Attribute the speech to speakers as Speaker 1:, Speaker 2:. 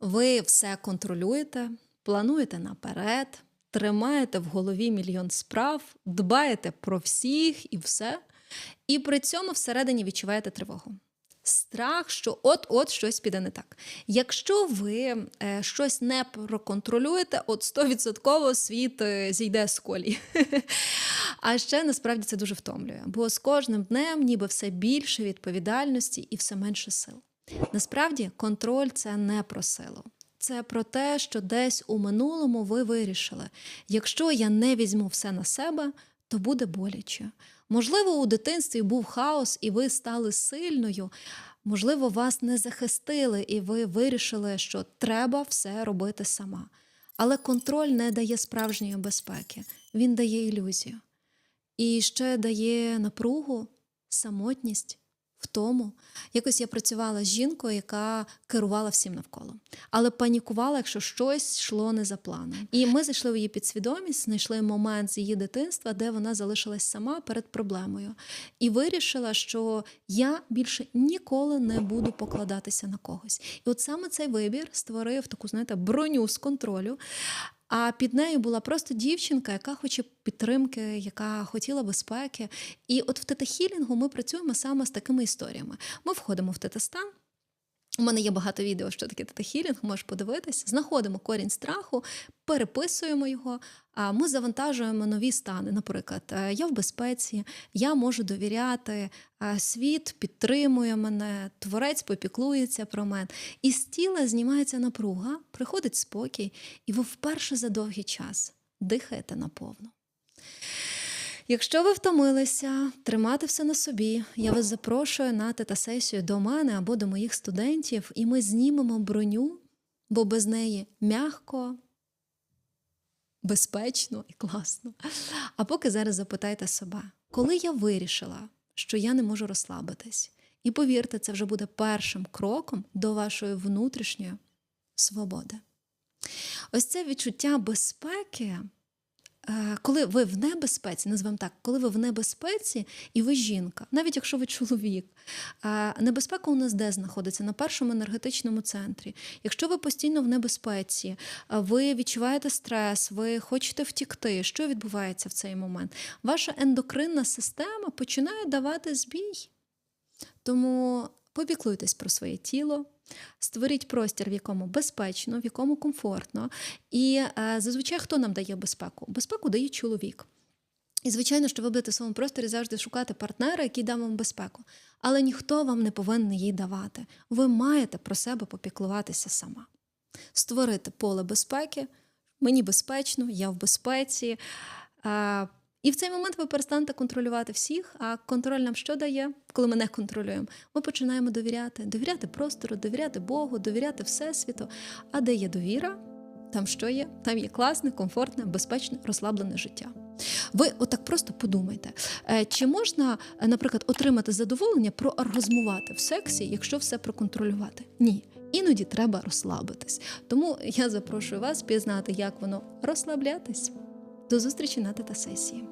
Speaker 1: Ви все контролюєте, плануєте наперед, тримаєте в голові мільйон справ, дбаєте про всіх і все, і при цьому всередині відчуваєте тривогу. Страх, що от-от щось піде не так. Якщо ви е, щось не проконтролюєте, от 100% світ е, зійде з колії. А ще насправді це дуже втомлює, бо з кожним днем ніби все більше відповідальності і все менше сил. Насправді, контроль це не про силу. Це про те, що десь у минулому ви вирішили: якщо я не візьму все на себе, то буде боляче. Можливо, у дитинстві був хаос, і ви стали сильною. Можливо, вас не захистили, і ви вирішили, що треба все робити сама. Але контроль не дає справжньої безпеки, він дає ілюзію. І ще дає напругу, самотність, втому. Якось я працювала з жінкою, яка керувала всім навколо, але панікувала, якщо щось йшло не за планом. І ми зайшли в її підсвідомість, знайшли момент з її дитинства, де вона залишилась сама перед проблемою, і вирішила, що я більше ніколи не буду покладатися на когось. І от саме цей вибір створив таку, знаєте, броню з контролю. А під нею була просто дівчинка, яка хоче підтримки, яка хотіла безпеки. І от в тета-хілінгу ми працюємо саме з такими історіями. Ми входимо в тета-стан. У мене є багато відео, що таке тета-хілінг, можеш подивитись. Знаходимо корінь страху, переписуємо його. А ми завантажуємо нові стани. Наприклад, е, я в безпеці, я можу довіряти, е, світ підтримує мене, творець попіклується про мене. І з тіла знімається напруга, приходить спокій, і ви вперше за довгий час дихаєте наповну. Якщо ви втомилися тримати все на собі, я вас запрошую на тета-сесію до мене або до моїх студентів, і ми знімемо броню, бо без неї м'яко, безпечно і класно. А поки зараз запитайте себе, коли я вирішила, що я не можу розслабитись, і повірте, це вже буде першим кроком до вашої внутрішньої свободи. Ось це відчуття безпеки. Е, Коли ви в небезпеці, назвемо так, коли ви в небезпеці і ви жінка, навіть якщо ви чоловік, е, небезпека у нас де знаходиться? На першому енергетичному центрі. Якщо ви постійно в небезпеці, е, ви відчуваєте стрес, ви хочете втікти, що відбувається в цей момент? Ваша ендокринна система починає давати збій. Тому попіклуйтесь про своє тіло, створіть простір, в якому безпечно, в якому комфортно. І е, зазвичай хто нам дає безпеку? Безпеку дає чоловік. І, звичайно, що ви будете в своєму просторі завжди шукати партнера, який дав вам безпеку. Але ніхто вам не повинен її давати. Ви маєте про себе попіклуватися сама. Створити поле безпеки, мені безпечно, я в безпеці. І в цей момент ви перестанете контролювати всіх. А контроль нам що дає, коли ми не контролюємо? Ми починаємо довіряти, довіряти простору, довіряти Богу, довіряти Всесвіту. А де є довіра, там що є? Там є класне, комфортне, безпечне, розслаблене життя. Ви отак просто подумайте, е, чи можна, е, наприклад, отримати задоволення прооргазмувати в сексі, якщо все проконтролювати? Ні. Іноді треба розслабитись. Тому я запрошую вас пізнати, як воно розслаблятись. До зустрічі на тета-сесії.